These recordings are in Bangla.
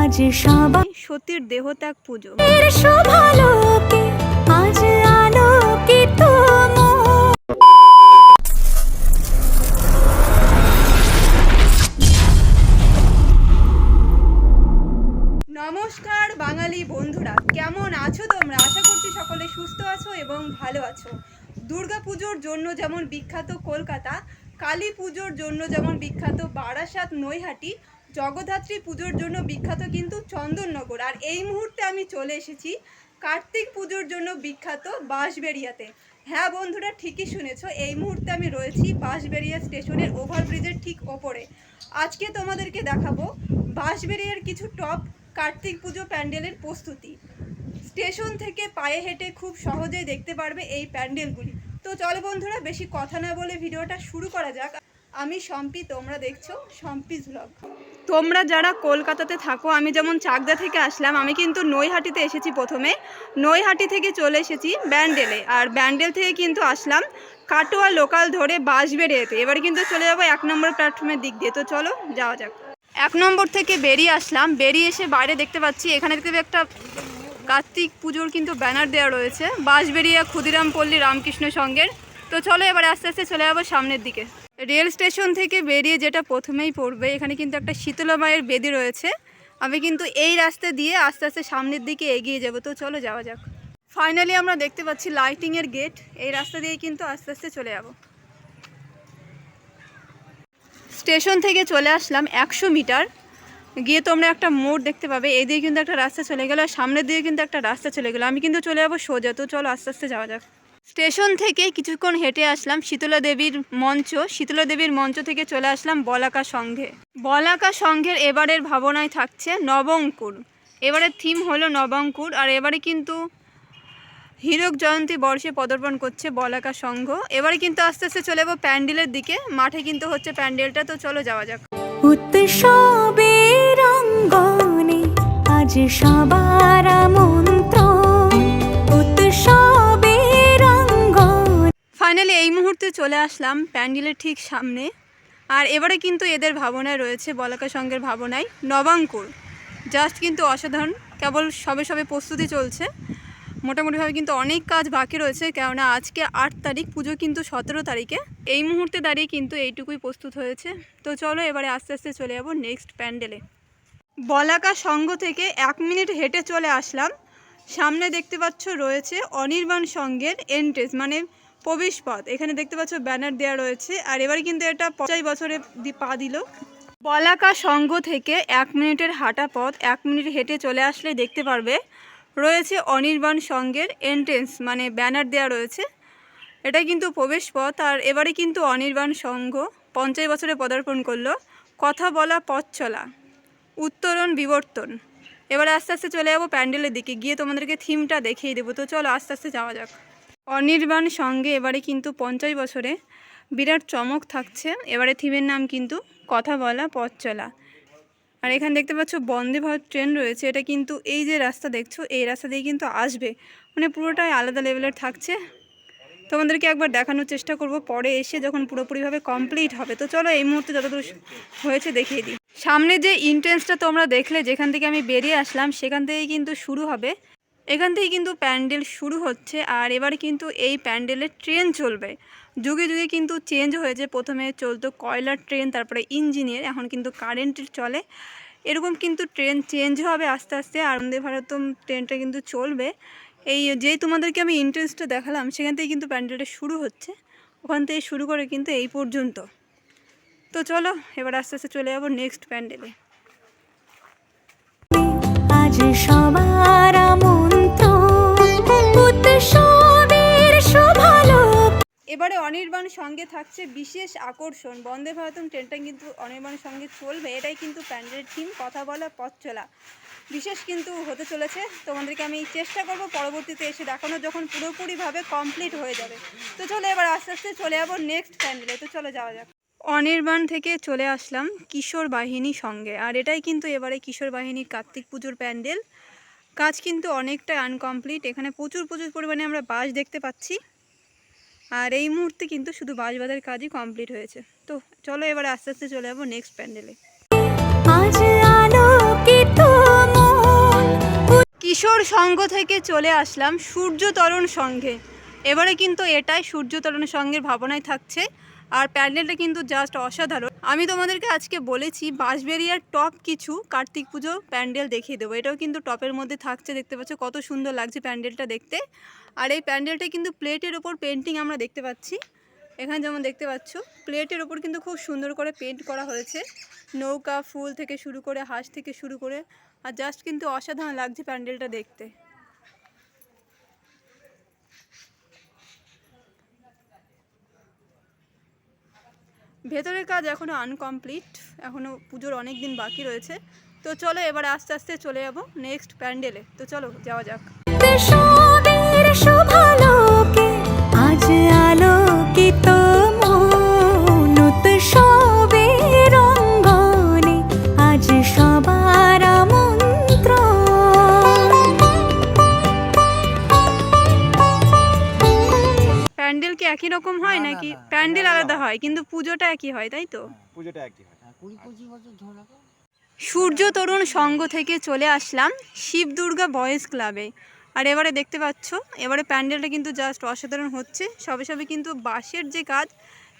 আজ সবার সতীর দেহত্যাগ পুজো। শোভালোকে আজ আলোকিত নমস্কার বাঙালি বন্ধুরা কেমন আছো তোমরা? আশা করছি সকলে সুস্থ আছো এবং ভালো আছো। দুর্গা পুজোর জন্য যেমন বিখ্যাত কলকাতা কালী পুজোর জন্য যেমন বিখ্যাত বারাসাত নৈহাটি, জগদ্ধাত্রী পুজোর জন্য বিখ্যাত কিন্তু চন্দননগর। আর এই মুহূর্তে আমি চলে এসেছি কার্তিক পুজোর জন্য বিখ্যাত বাঁশবেড়িয়াতে। হ্যাঁ বন্ধুরা, ঠিকই শুনেছো, এই মুহূর্তে আমি রয়েছি বাঁশবেড়িয়া স্টেশনের ওভারব্রিজের ঠিক ওপরে। আজকে তোমাদেরকে দেখাবো বাঁশবেড়িয়ার কিছু টপ কার্তিক পুজো প্যান্ডেলের প্রস্তুতি। স্টেশন থেকে পায়ে হেঁটে খুব সহজেই দেখতে পারবে এই প্যান্ডেলগুলি। তো চলো বন্ধুরা, বেশি কথা না বলে ভিডিওটা শুরু করা যাক। আমি শম্পি তোমরা দেখছ শম্পিস ব্লগ তোমরা যারা কলকাতাতে থাকো, আমি যেমন চাকদা থেকে আসলাম, আমি কিন্তু নৈহাটিতে এসেছি প্রথমে। নৈহাটি থেকে চলে এসেছি ব্যান্ডেলে, আর ব্যান্ডেল থেকে কিন্তু আসলাম কাটোয়া লোকাল ধরে বাস বেরিয়েতে এবার কিন্তু চলে যাব এক নম্বর প্ল্যাটফর্মের দিক দিয়ে। তো চলো, যাওয়া যাক। এক নম্বর থেকে বেরিয়ে আসলাম। বেরিয়ে এসে বাইরে দেখতে পাচ্ছি, এখানে একটা কার্তিক পুজোর কিন্তু ব্যানার দেওয়া রয়েছে। বাঁশবেড়িয়া ক্ষুদিরাম পল্লী রামকৃষ্ণ সঙ্গের তো চলো এবার আস্তে আস্তে চলে যাব সামনের দিকে। রেল স্টেশন থেকে বেরিয়ে যেটা প্রথমেই পড়বে, এখানে কিন্তু একটা শীতলা মায়ের বেদি রয়েছে। আমি কিন্তু এই রাস্তা দিয়ে আস্তে আস্তে সামনের দিকে এগিয়ে যাব। তো চলো যাওয়া যাক। ফাইনালি আমরা দেখতে পাচ্ছি লাইটিংয়ের গেট এই রাস্তা দিয়ে কিন্তু আস্তে আস্তে চলে যাব। স্টেশন থেকে চলে আসলাম একশো মিটার। গিয়ে তোমরা একটা মোড় দেখতে পাবে। এই দিয়ে কিন্তু একটা রাস্তা চলে গেলো আর সামনের দিকে কিন্তু একটা রাস্তা চলে গেলো। আমি কিন্তু চলে যাব সোজা, তো চলো আস্তে আস্তে যাওয়া যাক। স্টেশন থেকে কিছুক্ষণ হেঁটে আসলাম শীতলা দেবীর মঞ্চ। শীতলা দেবীর মঞ্চ থেকে চলে আসলাম বলাকা সংঘে বলাকা সংঘের এবারের ভাবনায় থাকছে নবঙ্কুর। এবারের থিম হলো নবঙ্কুর আর এবারে কিন্তু হীরক জয়ন্তী বর্ষে পদার্পণ করছে বলাকা সংঘ এবারে কিন্তু আস্তে আস্তে চলে যাব প্যান্ডেলের দিকে। মাঠে কিন্তু হচ্ছে প্যান্ডেলটা, তো চলো যাওয়া যাক। অঙ্গনে আজ সবার মন্ত্র ফাইনালি এই মুহূর্তে চলে আসলাম প্যান্ডেলের ঠিক সামনে। আর এবারে কিন্তু এদের ভাবনায় রয়েছে, বলাকা সংঘের ভাবনায় নবাঙ্কুর। জাস্ট কিন্তু অসাধারণ, কেবল সবে সবে প্রস্তুতি চলছে। মোটামুটিভাবে কিন্তু অনেক কাজ বাকি রয়েছে, কেননা আজকে আট তারিখ, পুজো কিন্তু সতেরো তারিখে। এই মুহূর্তে দাঁড়িয়ে কিন্তু এইটুকুই প্রস্তুত হয়েছে। তো চলো এবারে আস্তে আস্তে চলে যাব নেক্সট প্যান্ডেলে। বলাকা সংঘ থেকে এক মিনিট হেঁটে চলে আসলাম। সামনে দেখতে পাচ্ছ রয়েছে অনির্বাণ সংঘের এন্ট্রেন্স মানে প্রবেশপথ এখানে দেখতে পাচ্ছ ব্যানার দেওয়া রয়েছে। আর এবারে কিন্তু এটা পঞ্চাশ বছরে পা দিল। বলাকা সংঘ থেকে এক মিনিটের হাঁটা পথ, এক মিনিট হেঁটে চলে আসলে দেখতে পারবে রয়েছে অনির্বাণ সংঘের এন্ট্রেন্স মানে ব্যানার দেওয়া রয়েছে। এটা কিন্তু প্রবেশপথ আর এবারে কিন্তু অনির্বাণ সংঘ পঞ্চাশ বছরে পদার্পণ করল। কথা বলা, পথ চলা। উত্তরণ, বিবর্তন। এবার আস্তে আস্তে চলে যাব প্যান্ডেলের দিকে। গিয়ে তোমাদেরকে থিমটা দেখিয়ে দেবো। তো চলো আস্তে আস্তে যাওয়া যাক। অনির্বাণ সঙ্গে এবারে কিন্তু পঞ্চাশ বছরে বিরাট চমক থাকছে। এবারে থিমের নাম কিন্তু কথা বলা, পথ চলা। আর এখানে দেখতে পাচ্ছ বন্দে ভারত ট্রেন রয়েছে। এটা কিন্তু এই যে রাস্তা দেখছ, এই রাস্তা দিয়ে কিন্তু আসবে। মানে পুরোটাই আলাদা লেভেলের থাকছে। তোমাদেরকে একবার দেখানোর চেষ্টা করব। পরে এসে যখন পুরোপুরিভাবে কমপ্লিট হবে। তো চলো এই মুহূর্তে যতদূর হয়েছে দেখিয়ে দিই। সামনে যে ইন্ট্রেন্সটা তোমরা দেখলে, যেখান থেকে আমি বেরিয়ে আসলাম, সেখান থেকেই কিন্তু শুরু হবে। এখান থেকেই কিন্তু প্যান্ডেল শুরু হচ্ছে, আর এবার কিন্তু এই প্যান্ডেলের ট্রেন চলবে। যুগে যুগে কিন্তু চেঞ্জ হয়েছে। প্রথমে চলতো কয়লার ট্রেন তারপরে ইঞ্জিনের এখন কিন্তু কারেন্টের চলে। এরকম কিন্তু ট্রেন চেঞ্জ হবে আস্তে আস্তে, আর বন্দে ভারতম ট্রেনটা কিন্তু চলবে। এই যেই তোমাদেরকে আমি ইন্টারেস্টটা দেখালাম, সেখান থেকে কিন্তু প্যান্ডেলটা শুরু হচ্ছে। ওখান থেকে শুরু করে কিন্তু এই পর্যন্ত। তো চলো এবার আস্তে আস্তে চলে যাব নেক্সট প্যান্ডেলে আজ সবার এবারে অনির্বাণ সঙ্গে থাকছে বিশেষ আকর্ষণ। বন্দে ভারতম ট্রেনটা কিন্তু অনির্বাণ সঙ্গে চলবে। এটাই কিন্তু প্যান্ডেলের থিম কথা বলা পথ চলা। বিশেষ কিন্তু হতে চলেছে। তোমাদেরকে আমি চেষ্টা করব পরবর্তীতে এসে দেখানো যখন পুরোপুরিভাবে কমপ্লিট হয়ে যাবে। তো চলো এবার আস্তে আস্তে চলে যাব নেক্সট প্যান্ডেলে তো চলো যাওয়া যাক। অনির্বাণ থেকে চলে আসলাম কিশোর বাহিনী সঙ্গে। আর এটাই কিন্তু এবারে কিশোর বাহিনীর কার্তিক পুজোর প্যান্ডেল। কাজ কিন্তু অনেকটা আনকমপ্লিট এখানে প্রচুর প্রচুর পরিমাণে আমরা বাস দেখতে পাচ্ছি। আর এই মুহূর্তে কিন্তু শুধু বাঁশবাঁধার কাজই কমপ্লিট হয়েছে। তো চলো এবার আস্তে আস্তে চলে যাব নেক্সট প্যান্ডেলে। কিশোর সংঘ থেকে চলে আসলাম সূর্য তরণ সংঘে এবারে কিন্তু এটাই সূর্য তরণ সংঘের ভাবনায় থাকছে। আর প্যান্ডেলটা কিন্তু জাস্ট অসাধারণ। আমি তোমাদেরকে আজকে বলেছি বাঁশবেরিয়ার টপ কিছু কার্তিক পুজো প্যান্ডেল দেখিয়ে দেবো। এটাও কিন্তু টপের মধ্যে থাকছে, দেখতে পাচ্ছ কত সুন্দর লাগছে প্যান্ডেলটা দেখতে। আর এই প্যান্ডেলটা কিন্তু প্লেটের ওপর পেন্টিং আমরা দেখতে পাচ্ছি। এখানে যেমন দেখতে পাচ্ছ প্লেটের ওপর কিন্তু খুব সুন্দর করে পেন্ট করা হয়েছে। নৌকা, ফুল থেকে শুরু করে হাঁস থেকে শুরু করে, আর জাস্ট কিন্তু অসাধারণ লাগছে প্যান্ডেলটা দেখতে। ভেতরের কাজ এখনও আনকমপ্লিট এখনও পুজোর অনেক দিন বাকি রয়েছে। তো চলো এবার আস্তে আস্তে চলে যাব নেক্সট প্যান্ডেলে। তো চলো, যাওয়া যাক। আজ আলোকিত হয় কিন্তু পুজোটা একই হয় তাই তো? পুজোটা একই হয়। হ্যাঁ, কুড়ি পঁচিশ বছর ধরে সূর্য তরুণ সংঘ থেকে চলে আসলাম শিব দুর্গা বয়েজ ক্লাবে। আর এবারে দেখতে পাচ্ছ এবারে প্যান্ডেলটা কিন্তু জাস্ট অসাধারণ হচ্ছে। সবে সবে কিন্তু বাঁশের যে কাজ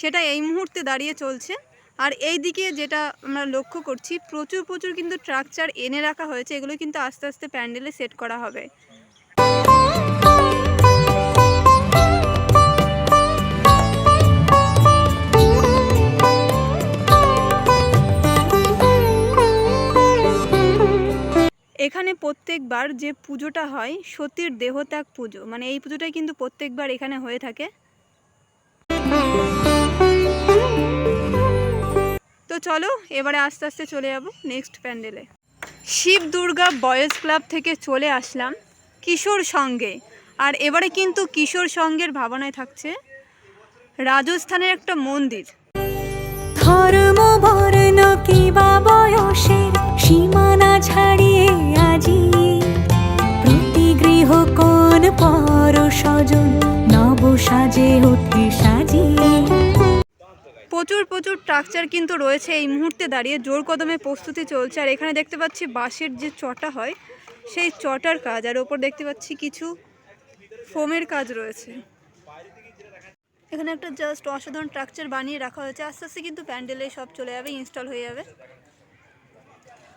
সেটা এই মুহূর্তে দাঁড়িয়ে চলছে। আর এই দিকে যেটা আমরা লক্ষ্য করছি প্রচুর প্রচুর কিন্তু স্ট্রাকচার এনে রাখা হয়েছে। এগুলো কিন্তু আস্তে আস্তে প্যান্ডেলে সেট করা হবে। এখানে প্রত্যেকবার যে পুজোটা হয়, সতীর দেহত্যাগ পুজো। মানে এই পুজোটাই কিন্তু প্রত্যেকবার এখানে হয়ে থাকে। তো চলো, এবারে আস্তে আস্তে চলে যাব নেক্সট প্যান্ডেলে শিব দুর্গা বয়েজ ক্লাব থেকে চলে আসলাম কিশোর সঙ্গে। আর এবারে কিন্তু কিশোর সঙ্গের ভাবনায় থাকছে রাজস্থানের একটা মন্দির। ধর্ম স্ট্রাকচার কিন্তু রয়েছে এই মুহূর্তে দাঁড়িয়ে। জোর কদমে প্রস্তুতি চলছে। আর এখানে দেখতে পাচ্ছি বাঁশের যে চটা হয়, সেই চটার কাজ। আর ওপর দেখতে পাচ্ছি কিছু ফোমের কাজ রয়েছে। এখানে একটা জাস্ট অসাধারণ স্ট্রাকচার বানিয়ে রাখা হয়েছে। আস্তে আস্তে কিন্তু প্যান্ডেলে সব চলে যাবে ইনস্টল হয়ে যাবে।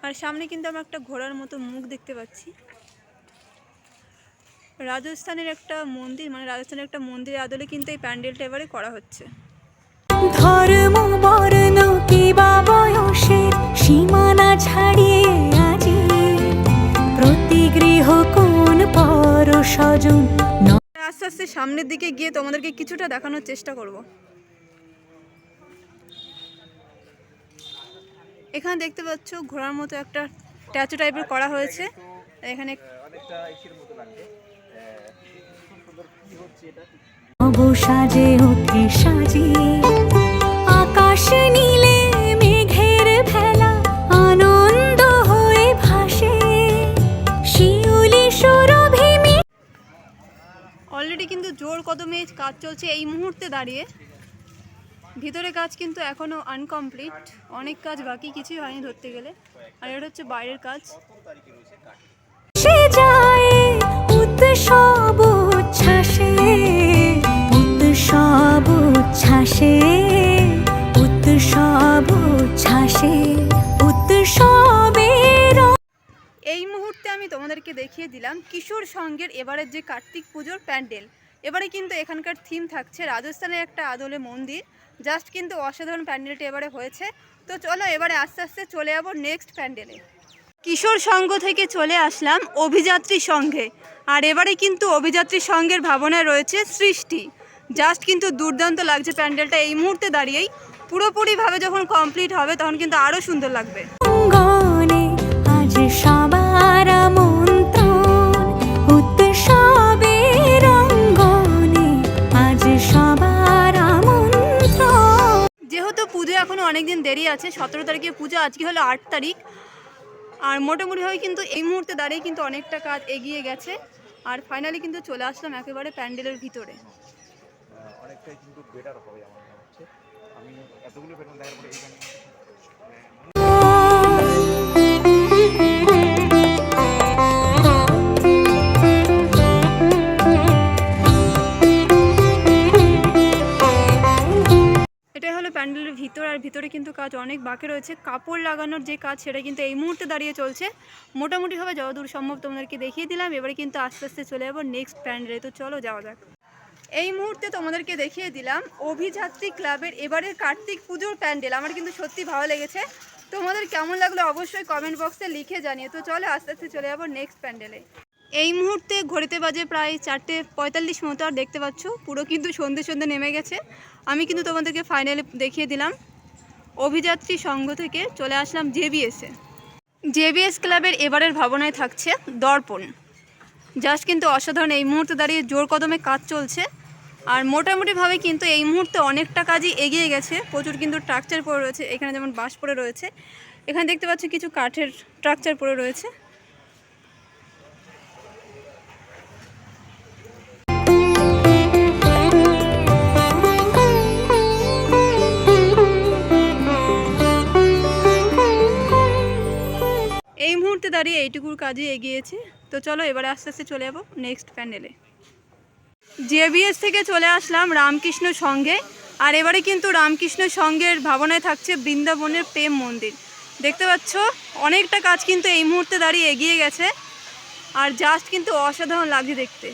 আর সামনে কিন্তু আমরা একটা ঘোড়ার মতো মুখ দেখতে পাচ্ছি। রাজস্থানের একটা মন্দির মানে রাজস্থানের একটা মন্দিরের আদলে কিন্তু এই প্যান্ডেলটা এবারে করা হচ্ছে। ধর্ম বর্ণ কিবা বয়সের সীমানা ছাড়িয়ে আজি? প্রতি গৃহ কোন পর আস্তে আস্তে সামনের দিকে গিয়ে তোমাদেরকে কিছুটা দেখানোর চেষ্টা করব। এখানে দেখতে পাচ্ছ ঘোড়ার মতো একটা স্ট্যাচু টাইপের করা হয়েছে। এখানে সাজে ওঠে সাজিয়ে নীলে মেঘের ভেলা আনন্দ হয়ে ভাসে। শিউলি সুরভি অলরেডি কিন্তু জোর কদমে কাজ চলছে এই মুহূর্তে দাঁড়িয়ে। ভিতরে কাজ কিন্তু এখনও আনকমপ্লিট অনেক কাজ বাকি কিছুই হয়নি ধরতে গেলে। আর এটা হচ্ছে বাইরের কাজ। উৎসব উচ্ছ্বাসে উৎসব উচ্ছ্বাসে। উচ্ছ্বাসে উৎসবের এই মুহূর্তে আমি তোমাদেরকে দেখিয়ে দিলাম কিশোর সঙ্গের এবারের যে কার্তিক পুজোর প্যান্ডেল। এবারে কিন্তু এখানকার থিম থাকছে রাজস্থানের একটা আদলে মন্দির। জাস্ট কিন্তু অসাধারণ প্যান্ডেলটা এবারে হয়েছে। তো চলো এবারে আস্তে আস্তে চলে যাব নেক্সট প্যান্ডেলে। কিশোর সংঘ থেকে চলে আসলাম অভিযাত্রী সংঘে আর এবারে কিন্তু অভিযাত্রী সংঘের ভাবনায় রয়েছে সৃষ্টি। জাস্ট কিন্তু দুর্দান্ত লাগছে প্যান্ডেলটা এই মুহূর্তে দাঁড়িয়েই। পুরোপুরিভাবে যখন কমপ্লিট হবে তখন কিন্তু আরও সুন্দর লাগবে। অঙ্গনে আজ সবার আমন্ত্রণ উৎসবের অঙ্গনে আজ সবার আমন্ত্রণ। যেহেতু পুজো এখনও অনেক দিন দেরি আছে সতেরো তারিখে পুজো আজকে হলো আট তারিখ। আর মোটামুটি মোটামুটিভাবে কিন্তু এই মুহূর্তে দাঁড়িয়ে কিন্তু অনেকটা কাজ এগিয়ে গেছে। আর ফাইনালি কিন্তু চলে আসলাম একেবারে প্যান্ডেলের ভিতরে। অনেকটাই কিন্তু বেটার হবে আমার এতগুলো দেখার পরে এইখানে প্যান্ডেলের ভিতর, আর ভিতরে কিন্তু কাজ অনেক বাকি রয়েছে। কাপড় লাগানোর যে কাজ, সেটা কিন্তু এই মুহূর্তে দাঁড়িয়ে চলছে। মোটামুটিভাবে যতদূর সম্ভব তোমাদেরকে দেখিয়ে দিলাম। এবারে কিন্তু আস্তে আস্তে চলে যাব নেক্সট প্যান্ডেলে। তো চলো, যাওয়া যাক। এই মুহূর্তে তোমাদেরকে দেখিয়ে দিলাম অভিযাত্রী ক্লাবের এবারের কার্তিক পুজোর প্যান্ডেল। আমার কিন্তু সত্যি ভালো লেগেছে। তোমাদের কেমন লাগল অবশ্যই কমেন্ট বক্সে লিখে জানিয়ে তো চলো আস্তে আস্তে চলে যাব নেক্সট প্যান্ডেলে এই মুহূর্তে ঘড়িতে বাজে প্রায় চারটে পঁয়তাল্লিশ মতো আর দেখতে পাচ্ছ, পুরো কিন্তু সন্ধে সন্ধে নেমে গেছে। আমি কিন্তু তোমাদেরকে ফাইনালি দেখিয়ে দিলাম। অভিযাত্রী সংঘ থেকে চলে আসলাম জেবিএসে জেবিএস ক্লাবের এবারের ভাবনায় থাকছে দর্পণ। জাস্ট কিন্তু অসাধারণ, এই মুহূর্তে দাঁড়িয়ে জোর কদমে কাজ চলছে। আর মোটামুটিভাবে কিন্তু এই মুহূর্তে অনেকটা কাজই এগিয়ে গেছে। প্রচুর কিন্তু ট্রাকচার পড়ে রয়েছে, এখানে যেমন বাঁশ পড়ে রয়েছে, এখানে দেখতে পাচ্ছি কিছু কাঠের ট্রাকচার পড়ে রয়েছে। দাঁড়িয়ে এইটুকুর কাজই এগিয়েছে। তো চলো এবারে আস্তে আস্তে চলে যাব নেক্সট প্যান্ডেলে জেবিএস থেকে চলে আসলাম রামকৃষ্ণ সঙ্গে। আর এবারে কিন্তু রামকৃষ্ণ সঙ্গের ভাবনায় থাকছে বৃন্দাবনের প্রেম মন্দির। দেখতে পাচ্ছ? অনেকটা কাজ কিন্তু এই মুহূর্তে দাঁড়িয়ে এগিয়ে গেছে। আর জাস্ট কিন্তু অসাধারণ লাগছে দেখতে।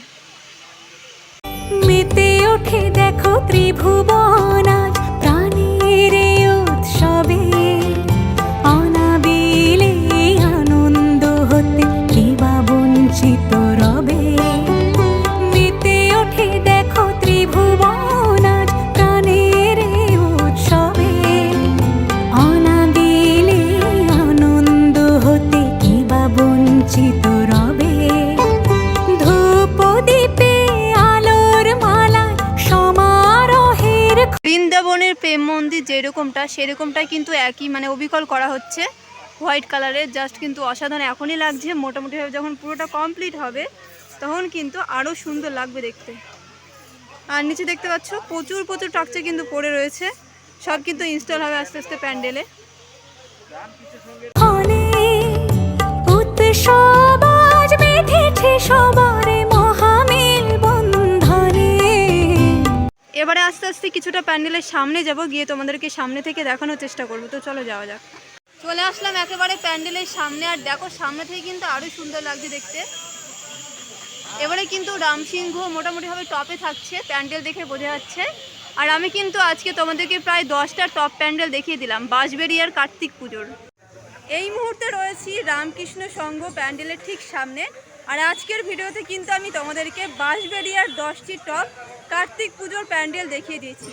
মেতে ওঠে দেখো ত্রিভুবন। যেরকমটা সেরকমটাই কিন্তু একই মানে অবিকল করা হচ্ছে। হোয়াইট কালারের জাস্ট কিন্তু অসাধারণ। এখনই লাগছে মোটামুটিভাবে যখন পুরোটা কমপ্লিট হবে, তখন কিন্তু আরও সুন্দর লাগবে দেখতে। আর নিচে দেখতে পাচ্ছ, প্রচুর প্রচুর স্ট্রাকচার কিন্তু পড়ে রয়েছে। সব কিন্তু ইনস্টল হবে আস্তে আস্তে প্যান্ডেলে। সবারে এবারে আস্তে আস্তে কিছুটা প্যান্ডেলের সামনে যাব, গিয়ে তোমাদেরকে সামনে থেকে দেখানোর চেষ্টা করব। তো চলো যাওয়া যাক। চলে আসলাম একেবারে প্যান্ডেলের সামনে, আর দেখো সামনে থেকে কিন্তু আরও সুন্দর লাগছে দেখতে। এবারে কিন্তু রামসিংহ মোটামুটিভাবে টপে থাকছে, প্যান্ডেল দেখে বোঝা যাচ্ছে। আর আমি কিন্তু আজকে তোমাদেরকে প্রায় দশটা টপ প্যান্ডেল দেখিয়ে দিলাম বাঁশবেরিয়ার কার্তিক পুজোর। এই মুহূর্তে রয়েছি রামকৃষ্ণ সংঘ প্যান্ডেলের ঠিক সামনে। আর আজকের ভিডিওতে কিন্তু আমি তোমাদেরকে বাঁশবেরিয়ার দশটি টপ কার্তিক পুজোর প্যান্ডেল দেখিয়ে দিয়েছি।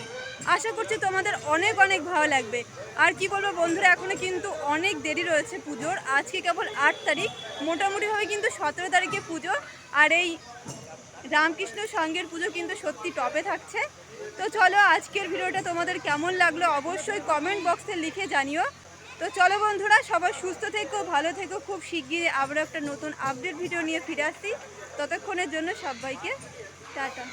আশা করছি তোমাদের অনেক অনেক ভালো লাগবে। আর কি বলব বন্ধুরা এখনও কিন্তু অনেক দেরি রয়েছে পুজোর। আজকে কেবল আট তারিখ, মোটামুটিভাবে কিন্তু সতেরো তারিখে পুজো। আর এই রামকৃষ্ণ সঙ্গের পুজো কিন্তু সত্যি টপে থাকছে। তো চলো আজকের ভিডিওটা তোমাদের কেমন লাগল অবশ্যই কমেন্ট বক্সে লিখে জানিও। তো চলো বন্ধুরা, সবাই সুস্থ থেকো, ভালো থেকো। খুব শিগগিরই আবারও একটা নতুন আপডেট ভিডিও নিয়ে ফিরে আসছি। ততক্ষণের জন্য সবাইকে টাটা।